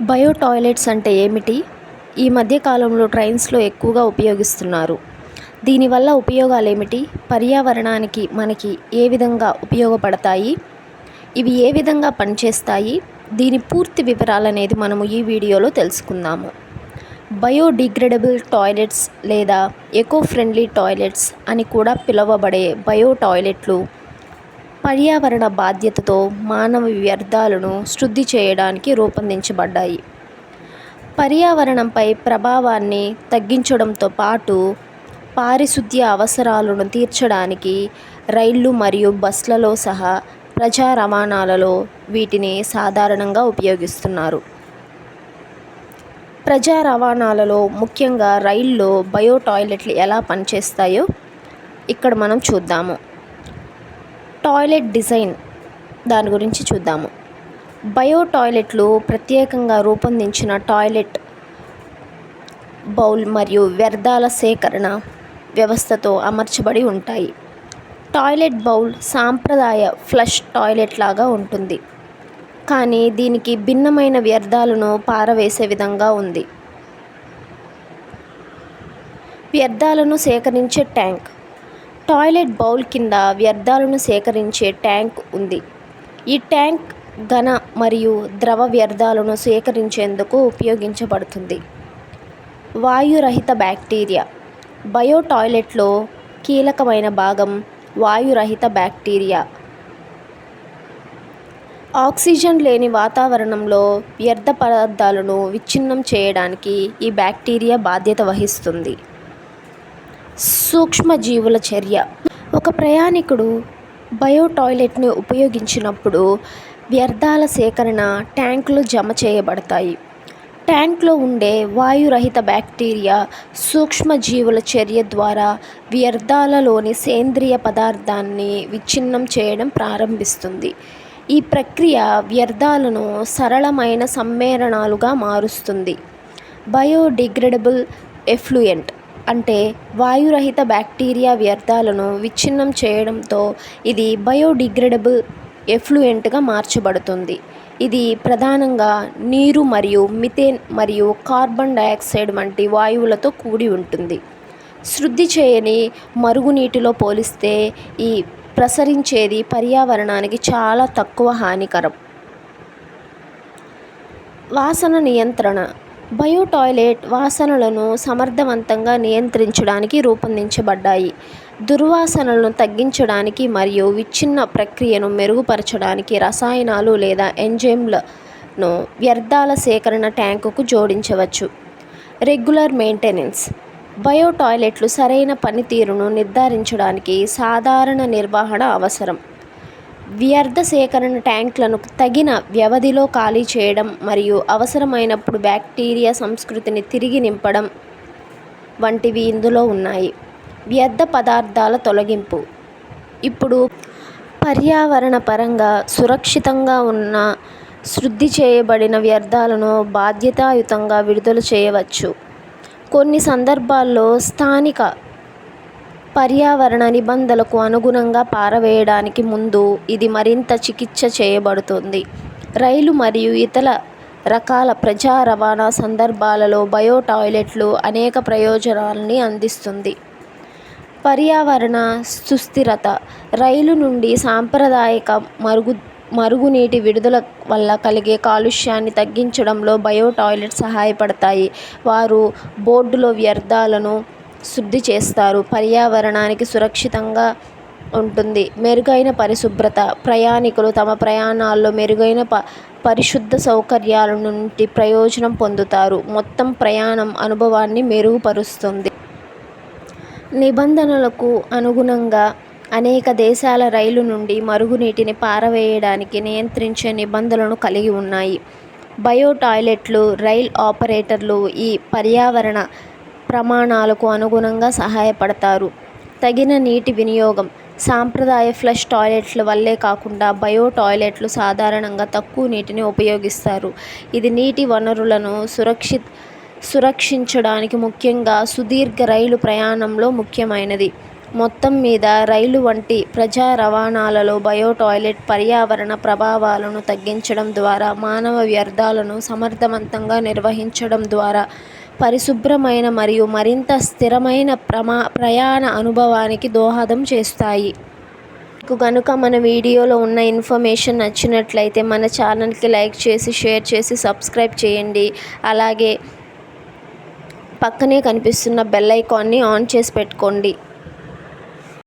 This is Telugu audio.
బయో టాయిలెట్స్ అంటే ఏమిటి? ఈ మధ్య కాలంలో ట్రైన్స్లో ఎక్కువగా ఉపయోగిస్తున్నారు. దీనివల్ల ఉపయోగాలు ఏమిటి పర్యావరణానికి మనకి ఏ విధంగా ఉపయోగపడతాయి? ఇవి ఏ విధంగా పనిచేస్తాయి? దీని పూర్తి వివరాలు అనేది మనము ఈ వీడియోలో తెలుసుకుందాము. బయోడిగ్రేడబుల్ టాయిలెట్స్ లేదా ఎకో ఫ్రెండ్లీ టాయిలెట్స్ అని కూడా పిలువబడే బయో టాయిలెట్లు పర్యావరణ బాధ్యతతో మానవ వ్యర్థాలను శుద్ధి చేయడానికి రూపొందించబడ్డాయి. పర్యావరణంపై ప్రభావాన్ని తగ్గించడంతో పాటు పారిశుద్ధ్య అవసరాలను తీర్చడానికి రైళ్ళు మరియు బస్లలో సహా ప్రజా రవాణాలలో వీటిని సాధారణంగా ఉపయోగిస్తున్నారు. ప్రజా రవాణాలలో ముఖ్యంగా రైల్లో బయో టాయిలెట్లు ఎలా పనిచేస్తాయో ఇక్కడ మనం చూద్దాము. టాయిలెట్ డిజైన్ దాని గురించి చూద్దాము. బయో టాయిలెట్లు ప్రత్యేకంగా రూపొందించిన టాయిలెట్ బౌల్ మరియు వ్యర్థాల సేకరణ వ్యవస్థతో అమర్చబడి ఉంటాయి. టాయిలెట్ బౌల్ సాంప్రదాయ ఫ్లష్ టాయిలెట్ లాగా ఉంటుంది. కానీ దీనికి భిన్నమైన వ్యర్థాలను పారవేసే విధంగా ఉంది. వ్యర్థాలను సేకరించే ట్యాంక్ టాయిలెట్ బౌల్ కింద వ్యర్థాలను సేకరించే ట్యాంక్ ఉంది. ఈ ట్యాంక్ ఘన మరియు ద్రవ వ్యర్థాలను సేకరించేందుకు ఉపయోగించబడుతుంది. వాయురహిత బ్యాక్టీరియా. బయో టాయిలెట్లో కీలకమైన భాగం వాయురహిత బ్యాక్టీరియా. ఆక్సిజన్ లేని వాతావరణంలో వ్యర్థ పదార్థాలను విచ్ఛిన్నం చేయడానికి ఈ బ్యాక్టీరియా బాధ్యత వహిస్తుంది. సూక్ష్మజీవుల చర్య. ఒక ప్రయాణికుడు బయో టాయిలెట్ని ఉపయోగించినప్పుడు వ్యర్థాల సేకరణ ట్యాంకులు జమ చేయబడతాయి. ట్యాంక్లో ఉండే వాయురహిత బ్యాక్టీరియా సూక్ష్మజీవుల చర్య ద్వారా వ్యర్థాలలోని సేంద్రియ పదార్థాన్ని విచ్ఛిన్నం చేయడం ప్రారంభిస్తుంది. ఈ ప్రక్రియ వ్యర్థాలను సరళమైన సమ్మేళనాలుగా మారుస్తుంది. బయోడిగ్రేడబుల్ ఎఫ్లూయెంట్ అంటే వాయురహిత బ్యాక్టీరియా వ్యర్థాలను విచ్ఛిన్నం చేయడంతో ఇది బయోడిగ్రేడబుల్ ఎఫ్లూయెంట్గా మార్చబడుతుంది. ఇది ప్రధానంగా నీరు మరియు మిథేన్ మరియు కార్బన్ డయాక్సైడ్ వంటి వాయువులతో కూడి ఉంటుంది. శుద్ధి చేయని మరుగునీటిలో పోలిస్తే ఈ ప్రసరించేది పర్యావరణానికి చాలా తక్కువ హానికరం. వాసన నియంత్రణ బయో టాయిలెట్ వాసనలను సమర్థవంతంగా నియంత్రించడానికి రూపొందించబడ్డాయి. దుర్వాసనలను తగ్గించడానికి మరియు విచ్ఛిన్న ప్రక్రియను మెరుగుపరచడానికి రసాయనాలు లేదా ఎంజైమ్లను వ్యర్థాల సేకరణ ట్యాంకుకు జోడించవచ్చు. Regular maintenance. బయో టాయిలెట్లు సరైన పనితీరును నిర్ధారించడానికి సాధారణ నిర్వహణ అవసరం. వ్యర్థ సేకరణ ట్యాంకులను తగిన వ్యవధిలో ఖాళీ చేయడం మరియు అవసరమైనప్పుడు బ్యాక్టీరియా సంస్కృతిని తిరిగి నింపడం వంటివి ఇందులో ఉన్నాయి. వ్యర్థ పదార్థాల తొలగింపు. ఇప్పుడు పర్యావరణ పరంగా సురక్షితంగా ఉన్న శుద్ధి చేయబడిన వ్యర్థాలను బాధ్యతాయుతంగా విడుదల చేయవచ్చు. కొన్ని సందర్భాల్లో స్థానిక పర్యావరణ నిబంధనలకు అనుగుణంగా పారవేయడానికి ముందు ఇది మరింత చికిత్స చేయబడుతుంది. రైలు మరియు ఇతర రకాల ప్రజా రవాణా సందర్భాలలో బయో టాయిలెట్లు అనేక ప్రయోజనాలని అందిస్తుంది. పర్యావరణ సుస్థిరత రైలు నుండి సాంప్రదాయక మరుగు మరుగునీటి విడుదల వల్ల కలిగే కాలుష్యాన్ని తగ్గించడంలో బయో టాయిలెట్ సహాయపడతాయి. వారు బోర్డులో వ్యర్థాలను శుద్ధి చేస్తారు. పర్యావరణానికి సురక్షితంగా ఉంటుంది. మెరుగైన పరిశుభ్రత. ప్రయాణికులు తమ ప్రయాణాల్లో మెరుగైన ప పరిశుద్ధ సౌకర్యాల నుండి ప్రయోజనం పొందుతారు. మొత్తం ప్రయాణం అనుభవాన్ని మెరుగుపరుస్తుంది. నిబంధనలకు అనుగుణంగా అనేక దేశాల రైలు నుండి మరుగునీటిని పారవేయడానికి నియంత్రించే నిబంధనలను కలిగి ఉన్నాయి. బయో టాయిలెట్లు రైల్ ఆపరేటర్లు ఈ పర్యావరణ ప్రమాణాలకు అనుగుణంగా సహాయపడతారు. తగిన నీటి వినియోగం సాంప్రదాయ ఫ్లష్ టాయిలెట్ల వల్లే కాకుండా బయో టాయిలెట్లు సాధారణంగా తక్కువ నీటిని ఉపయోగిస్తారు. ఇది నీటి వనరులను సురక్షిత్ సురక్షించడానికి ముఖ్యంగా సుదీర్ఘ రైలు ప్రయాణంలో ముఖ్యమైనది. మొత్తం మీద రైలు వంటి ప్రజా రవాణాలలో బయో టాయిలెట్ పర్యావరణ ప్రభావాలను తగ్గించడం ద్వారా మానవ వ్యర్థాలను సమర్థవంతంగా నిర్వహించడం ద్వారా పరిశుభ్రమైన మరియు మరింత స్థిరమైన ప్రమా ప్రయాణ అనుభవానికి దోహదం చేస్తాయి. మీకు కనుక మన వీడియోలో ఉన్న ఇన్ఫర్మేషన్ నచ్చినట్లయితే మన ఛానల్కి లైక్ చేసి షేర్ చేసి సబ్స్క్రైబ్ చేయండి. అలాగే పక్కనే కనిపిస్తున్న బెల్ ఐకాన్ని ఆన్ చేసి పెట్టుకోండి.